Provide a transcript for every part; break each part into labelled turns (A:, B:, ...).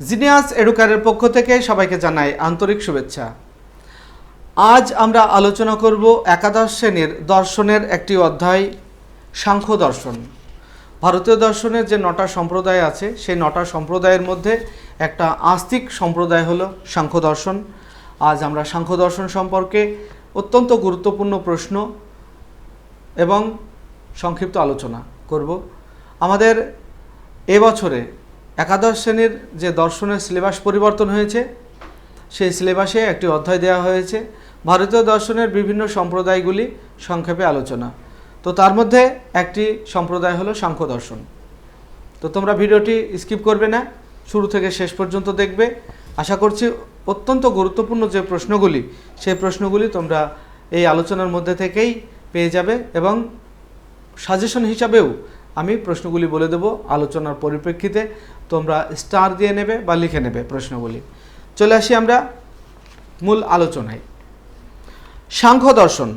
A: Genius এডুকারের পক্ষ থেকে সবাইকে জানাই আন্তরিক শুভেচ্ছা। আজ আমরা আলোচনা করব একাদশ শ্রেণির দর্শনের একটি অধ্যায়, সাংখ্য দর্শন। ভারতীয় দর্শনের যে নটা সম্প্রদায় আছে, সেই নটা সম্প্রদায়ের মধ্যে একটা আস্তিক সম্প্রদায় হলো সাংখ্য দর্শন। আজ আমরা সাংখ্য দর্শন সম্পর্কে অত্যন্ত গুরুত্বপূর্ণ প্রশ্ন এবং সংক্ষিপ্ত আলোচনা করব। আমাদের এবছরে একাদশ শ্রেণির যে দর্শনের সিলেবাস পরিবর্তন হয়েছে, সেই সিলেবাসে একটি অধ্যায় দেওয়া হয়েছে। ভারতীয় দর্শনের বিভিন্ন সম্প্রদায়গুলি সংক্ষেপে আলোচনা। তো তার মধ্যে একটি সম্প্রদায় হলো সাংখ্য দর্শন। তো তোমরা ভিডিওটি স্কিপ করবে না, শুরু থেকে শেষ পর্যন্ত দেখবে। আশা করছি অত্যন্ত গুরুত্বপূর্ণ যে প্রশ্নগুলি, সেই প্রশ্নগুলি তোমরা এই আলোচনার মধ্যে থেকেই পেয়ে যাবে এবং সাজেশন হিসাবেও আমি প্রশ্নগুলি বলে দেব, আলোচনার পরিপ্রেক্ষিতে তোমরা স্টার দিয়ে নেবে বা লিখে নেবে প্রশ্নগুলি। চলে আসি আমরা মূল আলোচনায়। সাংখ্য দর্শন।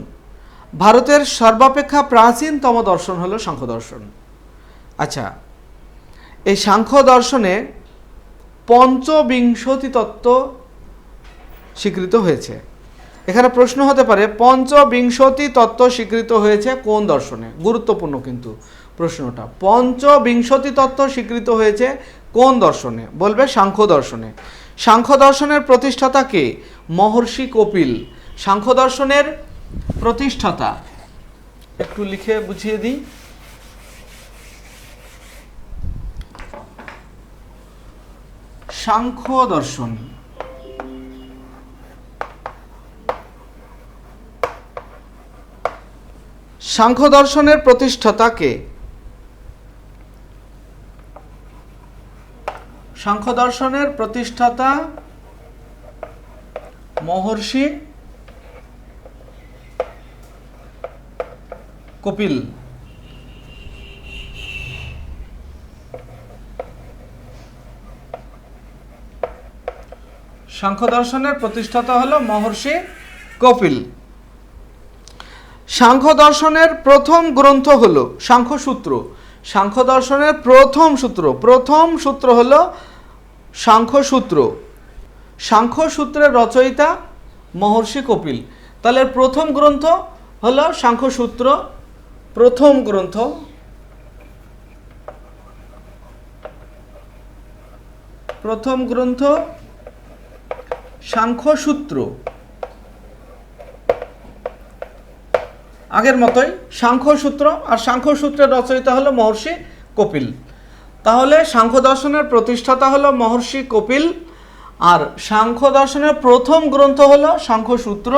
A: ভারতের সর্বাপেক্ষা প্রাচীনতম দর্শন হলো সাংখ্য দর্শন। আচ্ছা এই সাংখ্য দর্শনে পঞ্চবিংশতি তত্ত্ব স্বীকৃত হয়েছে। এখানে প্রশ্ন হতে পারে পঞ্চবিংশতি তত্ত্ব স্বীকৃত হয়েছে কোন দর্শনে? গুরুত্বপূর্ণ কিন্তু। প্রশ্নটা, পঞ্চবিংশতি তত্ত্ব স্বীকৃত হয়েছে কোন দর্শনে? বলবে সাংখ্য দর্শনে। সাংখ্য দর্শনের প্রতিষ্ঠাতা কে? মহর্ষি কপিল। সাংখ্য দর্শনের প্রতিষ্ঠাতা, একটু লিখে বুঝিয়ে দিই। সাংখ্য দর্শন। সাংখ্য দর্শনের প্রতিষ্ঠাতা কে? সাংখ্য দর্শনের প্রতিষ্ঠাতা মহর্ষি কপিল। সাংখ্য দর্শনের প্রতিষ্ঠাতা হলো মহর্ষি কপিল। সাংখ্য দর্শনের প্রথম গ্রন্থ হলো সাংখ্য সূত্র সাংখ্য দর্শনের প্রথম সূত্র প্রথম সূত্র হলো সাংখ্য সূত্র সাংখ্য সূত্রের রচয়িতা মহর্ষি কপিল। তাহলে প্রথম গ্রন্থ হলো সাংখ্য সূত্র প্রথম গ্রন্থ। প্রথম গ্রন্থ সাংখ্য সূত্র আগের মতোই সাংখ্য সূত্র আর সাংখ্য সূত্রের রচয়িতা হলো মহর্ষি কপিল। তাহলে সাংখ্য দর্শনের প্রতিষ্ঠাতা হলো মহর্ষি কপিল, আর সাংখ্য দর্শনের প্রথম গ্রন্থ হলো সাংখ্য সূত্র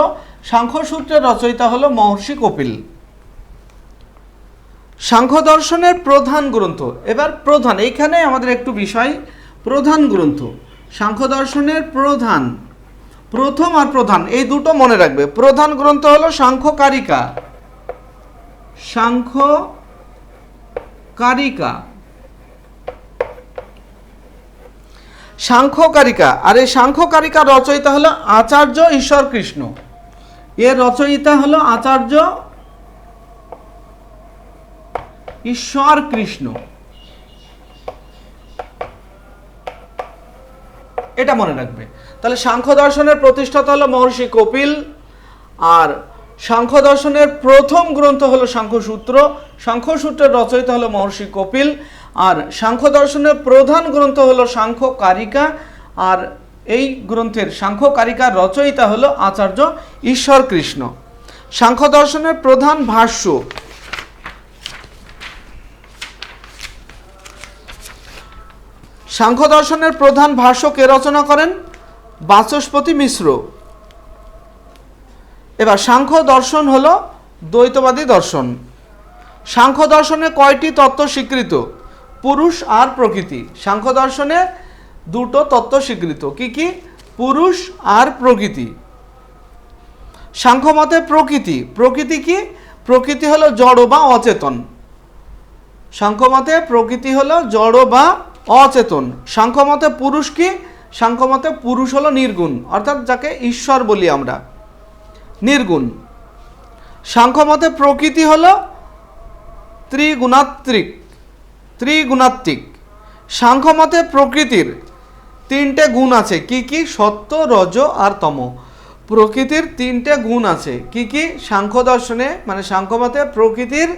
A: সাংখ্য সূত্রের রচয়িতা হলো মহর্ষি কপিল। সাংখ্য দর্শনের প্রধান গ্রন্থ, এবার প্রধান, এইখানে আমাদের একটু বিষয়, প্রধান গ্রন্থ সাংখ্য দর্শনের প্রধান, প্রথম আর প্রধান, এই দুটো মনে রাখবে, প্রধান গ্রন্থ হলো সাংখ্য কারিকা সাংখ্য কারিকা সাংখ্যকারিকা। আর এই সাংখ্যকারিকার রচয়িতা হলো আচার্য ঈশ্বর কৃষ্ণ। এর রচয়িতা হলো আচার্য ঈশ্বর কৃষ্ণ। এটা মনে রাখবে। তাহলে সাংখ্য দর্শনের প্রতিষ্ঠাতা হলো মহর্ষি কপিল, আর সাংখ্য দর্শনের প্রথম গ্রন্থ হলো সাংখ্যসূত্র। সাংখ্যসূত্রের রচয়িতা হলো মহর্ষি কপিল আর সাংখ্য দর্শনের প্রধান গ্রন্থ হলো সাংখ্য কারিকা, আর এই গ্রন্থের সাংখ্য কারিকার রচয়িতা হলো আচার্য ঈশ্বর কৃষ্ণ সাংখ্য দর্শনের প্রধান ভাষ্য। সাংখ্য দর্শনের প্রধান ভাষ্য কে রচনা করেন? বাচস্পতি মিশ্র। এবার সাংখ্য দর্শন হল দ্বৈতবাদী দর্শন। সাংখ্য দর্শনে কয়টি তত্ত্ব স্বীকৃত? পুরুষ আর প্রকৃতি। সাংখ্য দর্শনে দুটো তত্ত্ব স্বীকৃত। কি কি? পুরুষ আর প্রকৃতি। সাংখ্য মতে প্রকৃতি। প্রকৃতি কি? প্রকৃতি হলো জড় বা অচেতন। সাংখ্য মতে প্রকৃতি হলো জড় বা অচেতন। সাংখ্য মতে পুরুষ কি? সাংখ্য মতে পুরুষ হলো নির্গুণ, অর্থাৎ যাকে ঈশ্বর বলি আমরা। নির্গুণ। সাংখ্য মতে প্রকৃতি হলো ত্রিগুণাত্রিক। ত্রিগুণাত্মিক। সাংখ্য মতে প্রকৃতির তিনটে গুণ আছে। কি কি? সত্য, রজ আর তম। প্রকৃতির তিনটে গুণ আছে। কি কি? সাংখ্য দর্শনে মানে সাংখ্যমতে প্রকৃতির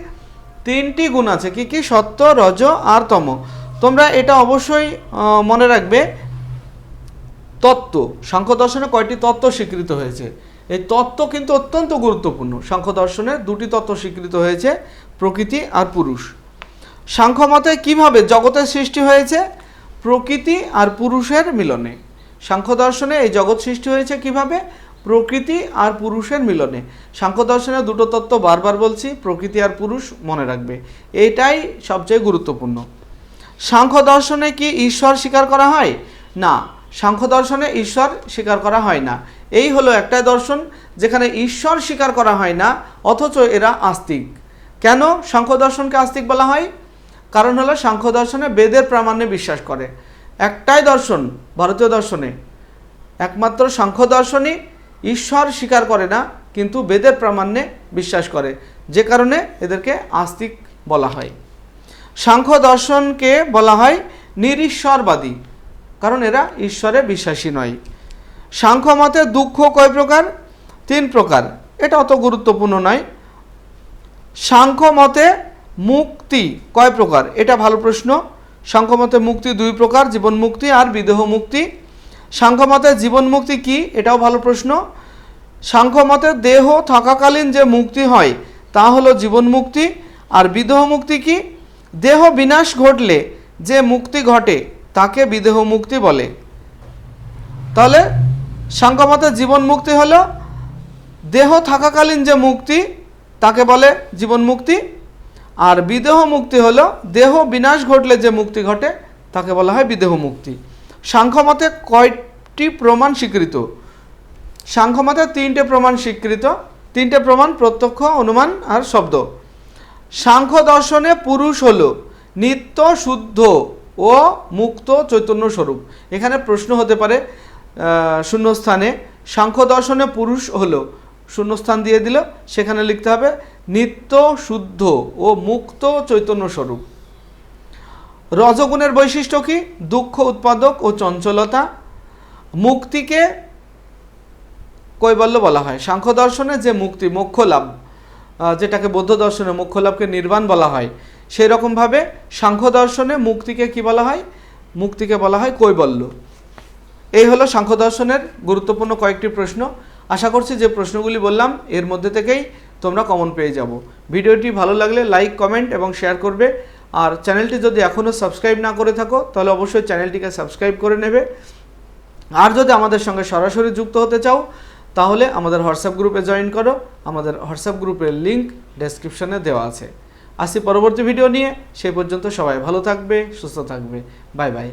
A: তিনটি গুণ আছে। কি কি? সত্য, রজ আর তম। তোমরা এটা অবশ্যই মনে রাখবে। তত্ত্ব। সাংখ্য দর্শনে কয়টি তত্ত্ব স্বীকৃত হয়েছে? এই তত্ত্ব কিন্তু অত্যন্ত গুরুত্বপূর্ণ। সাংখ্য দর্শনে দুটি তত্ত্ব স্বীকৃত হয়েছে, প্রকৃতি আর পুরুষ। সাংখ্যমতে কীভাবে জগতের সৃষ্টি হয়েছে? প্রকৃতি আর পুরুষের মিলনে। সাংখ্য দর্শনে এই জগৎ সৃষ্টি হয়েছে কীভাবে? প্রকৃতি আর পুরুষের মিলনে। সাংখ্য দর্শনে দুটো তত্ত্ব বারবার বলছি, প্রকৃতি আর পুরুষ মনে রাখবে। এটাই সবচেয়ে গুরুত্বপূর্ণ। সাংখ্য দর্শনে কি ঈশ্বর স্বীকার করা হয়? না সাংখ্য দর্শনে ঈশ্বর স্বীকার করা হয় না। এই হলো একটা দর্শন যেখানে ঈশ্বর স্বীকার করা হয় না, অথচ এরা আস্তিক। কেন সাংখ্য দর্শনকে আস্তিক বলা হয়? কারণ হলো সাংখ্য দর্শনে বেদের প্রামাণ্যে বিশ্বাস করে। একটাই দর্শন, ভারতীয় দর্শনে। একমাত্র সাংখ্য দর্শনই ঈশ্বর স্বীকার করে না, কিন্তু বেদের প্রামাণ্যে বিশ্বাস করে। যে কারণে এদেরকে আস্তিক বলা হয়। সাংখ্য দর্শনকে বলা হয় নিরীশ্বরবাদী, কারণ এরা ঈশ্বরে বিশ্বাসী নয়। সাংখ্য মতে দুঃখ কয় প্রকার? তিন প্রকার। এটা অত গুরুত্বপূর্ণ নয়। সাংখ্য মতে মুক্তি, কয় প্রকার? এটা ভালো প্রশ্ন। সাংখ্য মতে মুক্তি দুই প্রকার জীবন মুক্তি আর বিদেহ মুক্তি সাংখ্য মতে জীবন মুক্তি কি? এটাও ভালো প্রশ্ন। সাংখ্য মতে দেহ থাকাকালীন যে মুক্তি হয়, তা হলো জীবন মুক্তি আর বিদেহ মুক্তি কি? দেহ বিনাশ ঘটলে যে মুক্তি ঘটে, তাকে বিদেহ মুক্তি বলে। তাহলে সাংখ্যমতে জীবন মুক্তি হলো, দেহ থাকাকালীন যে মুক্তি, তাকে বলে জীবন মুক্তি আর বিদেহ মুক্তি হলো, দেহ বিনাশ ঘটলে যে মুক্তি ঘটে, তাকে বলা হয় বিদেহ মুক্তি। সাংখ্যমতে কয়টি প্রমাণ স্বীকৃত? সাংখ্যমতে তিনটে প্রমাণ স্বীকৃত, তিনটে প্রমাণ প্রত্যক্ষ, অনুমান আর শব্দ। সাংখ্য দর্শনে পুরুষ হল নিত্য শুদ্ধ ও মুক্ত চৈতন্য স্বরূপ। এখানে প্রশ্ন হতে পারে শূন্যস্থানে। সাংখ্য দর্শনে পুরুষ হলো, শূন্যস্থান দিয়ে দিল, সেখানে লিখতে হবে নিত্য শুদ্ধ ও মুক্ত চৈতন্য স্বরূপ। রজগুণের বৈশিষ্ট্য কি? দুঃখ উৎপাদক ও চঞ্চলতা। মুক্তিকে কৈবল্য বলা হয়। সাংখ্য দর্শনে যে মুক্তি, মোক্ষ লাভ যেটাকে বৌদ্ধ দর্শনে মোক্ষ লাভকে নির্বাণ বলা হয় সেই রকমভাবে সাংখ্য দর্শনে মুক্তিকে কি বলা হয়? মুক্তিকে বলা হয় কৈবল্য। এই হলো সাংখ্য দর্শনের গুরুত্বপূর্ণ কয়েকটি প্রশ্ন। আশা করছি যে প্রশ্নগুলি বললাম, এর মধ্যে থেকেই তোমরা কমন পেয়ে যাব। ভিডিওটি ভালো লাগলে লাইক কমেন্ট এবং শেয়ার করবে। আর চ্যানেলটি যদি এখনও সাবস্ক্রাইব না করে থাকো, তাহলে অবশ্যই চ্যানেলটিকে সাবস্ক্রাইব করে নেবে। আর যদি আমাদের সঙ্গে সরাসরি যুক্ত হতে চাও, তাহলে আমাদের হোয়াটসঅ্যাপ গ্রুপে জয়েন করো। আমাদের হোয়াটসঅ্যাপ গ্রুপের লিঙ্ক ডেসক্রিপশনে দেওয়া আছে। আসি পরবর্তী ভিডিও নিয়ে। সেই পর্যন্ত সবাই ভালো থাকবে, সুস্থ থাকবে। Bye bye